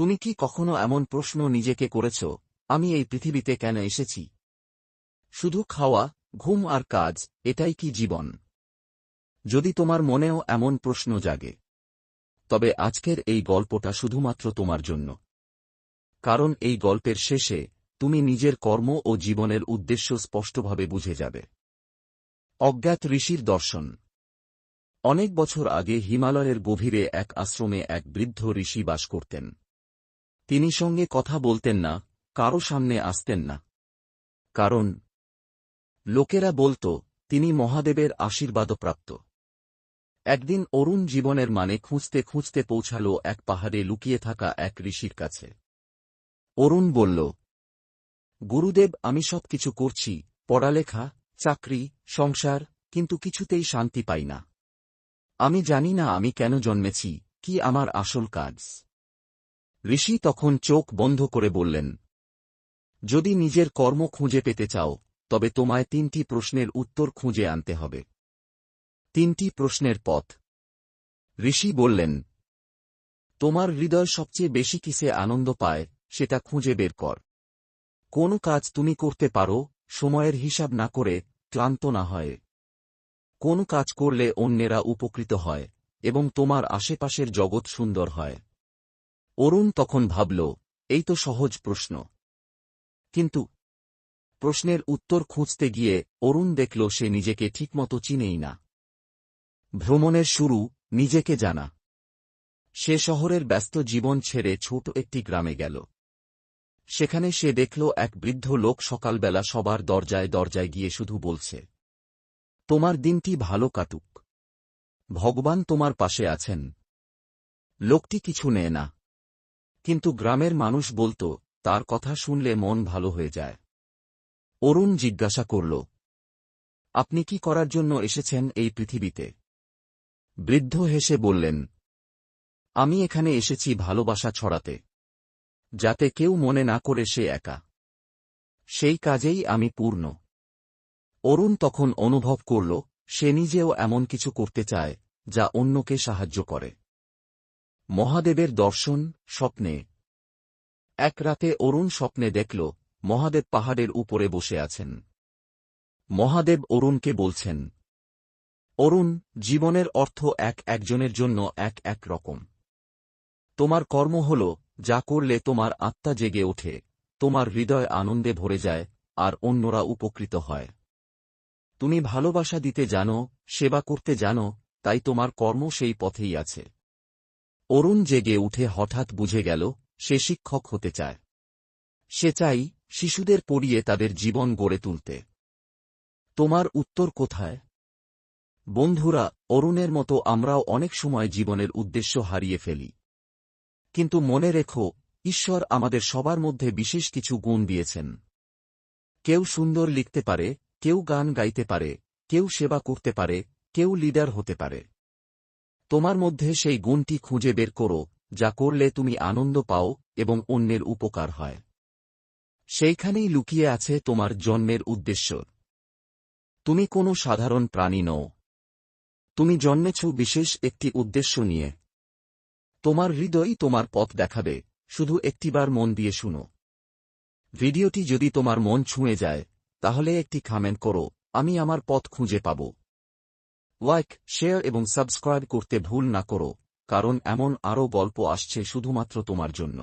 তুমি কি কখনো এমন প্রশ্ন নিজেকে করেছ, আমি এই পৃথিবীতে কেন এসেছি? শুধু খাওয়া, ঘুম আর কাজ, এটাই কি জীবন? যদি তোমার মনেও এমন প্রশ্ন জাগে। তবে আজকের এই গল্পটা শুধুমাত্র তোমার জন্য। কারণ এই গল্পের শেষে তুমি নিজের কর্ম ও জীবনের উদ্দেশ্য স্পষ্টভাবে বুঝে যাবে। অজ্ঞাত ঋষির দর্শন। অনেক বছর আগে হিমালয়ের গভীরে এক আশ্রমে এক বৃদ্ধ ঋষি বাস করতেন। তিনি সঙ্গে কথা বলতেন না, কারও সামনে আসতেন না। কারণ, লোকেরা বলত, তিনি মহাদেবের আশীর্বাদপ্রাপ্ত। একদিন অরুণ জীবনের মানে খুঁজতে খুঁজতে পৌঁছাল এক পাহাড়ে লুকিয়ে থাকা এক ঋষির কাছে। অরুণ বলল, গুরুদেব, আমি সব কিছু করছি, পড়ালেখা, চাকরি, সংসার, কিন্তু কিছুতেই শান্তি পাই না। আমি জানি না আমি কেন জন্মেছি, কি আমার আসল কাজ? ঋষি তখন চোখ বন্ধ করে বললেন, যদি নিজের কর্ম খুঁজে পেতে চাও, তবে তোমায় তিনটি প্রশ্নের উত্তর খুঁজে আনতে হবে। তিনটি প্রশ্নের পথ। ঋষি বললেন, তোমার হৃদয় সবচেয়ে বেশি কিসে আনন্দ পায়, সেটা খুঁজে বের কর। কোন কাজ তুমি করতে পারো, সময়ের হিসাব না করে ক্লান্ত না হয়। কোন কাজ করলে অন্যেরা উপকৃত হয়, এবং তোমার আশেপাশের জগৎ সুন্দর হয়। অরুণ তখন ভাবল, এই তো সহজ প্রশ্ন। কিন্তু প্রশ্নের উত্তর খুঁজতে গিয়ে অরুণ দেখল সে নিজেকে ঠিকমতো চিনেই না। ভ্রমণের শুরু, নিজেকে জানা। সে শহরের ব্যস্ত জীবন ছেড়ে ছোট একটি গ্রামে গেল। সেখানে সে দেখল এক বৃদ্ধ লোক সকালবেলা সবার দরজায় দরজায় গিয়ে শুধু বলছে, তোমার দিনটি ভালো কাটুক। ভগবান তোমার পাশে আছেন। লোকটি কিছু নেয় না। কিন্তু গ্রামের মানুষ বলত, তার কথা শুনলে মন ভালো হয়ে যায়। অরুণ জিজ্ঞাসা করল, আপনি কি করার জন্য এসেছেন এই পৃথিবীতে? বৃদ্ধ হেসে বললেন, আমি এখানে এসেছি ভালোবাসা ছড়াতে, যাতে কেউ মনে না করে সে একা। সেই কাজেই আমি পূর্ণ। অরুণ তখন অনুভব করল, সে নিজেও এমন কিছু করতে চায়, যা অন্যকে সাহায্য করে। মহাদেবের দর্শন স্বপ্নে। এক রাতে অরুণ স্বপ্নে দেখল, মহাদেব পাহাড়ের উপরে বসে আছেন। মহাদেব অরুণকে বলছেন, অরুণ, জীবনের অর্থ এক একজনের জন্য এক এক রকম। তোমার কর্ম হল, যা করলে তোমার আত্মা জেগে ওঠে, তোমার হৃদয় আনন্দে ভরে যায়, আর অন্যরা উপকৃত হয়। তুমি ভালোবাসা দিতে জানো, সেবা করতে জানো, তাই তোমার কর্ম সেই পথেই আছে। অরুণ জেগে উঠে হঠাৎ বুঝে গেল, সে শিক্ষক হতে চায়। সে চাই শিশুদের পড়িয়ে তাদের জীবন গড়ে তুলতে। তোমার উত্তর কোথায়? বন্ধুরা, অরুণের মতো আমরাও অনেক সময় জীবনের উদ্দেশ্য হারিয়ে ফেলি। কিন্তু মনে রেখো, ঈশ্বর আমাদের সবার মধ্যে বিশেষ কিছু গুণ দিয়েছেন। কেউ সুন্দর লিখতে পারে, কেউ গান গাইতে পারে, কেউ সেবা করতে পারে, কেউ লিডার হতে পারে। তোমার মধ্যে সেই গুণটি খুঁজে বের করো, যা করলে তুমি আনন্দ পাও এবং অন্যের উপকার হয়। সেইখানেই লুকিয়ে আছে তোমার জন্মের উদ্দেশ্য। তুমি কোনো সাধারণ প্রাণী নও। তুমি জন্মেছ বিশেষ একটি উদ্দেশ্য নিয়ে। তোমার হৃদয়ই তোমার পথ দেখাবে, শুধু একটিবার মন দিয়ে শুনো। ভিডিওটি যদি তোমার মন ছুঁয়ে যায়, তাহলে একটি খামেন্ট করো, আমি আমার পথ খুঁজে পাব। লাইক শেয়ার এবং সাবস্ক্রাইব করতে ভুল না করো, কারণ এমন আরও গল্প আসছে শুধুমাত্র তোমার জন্য।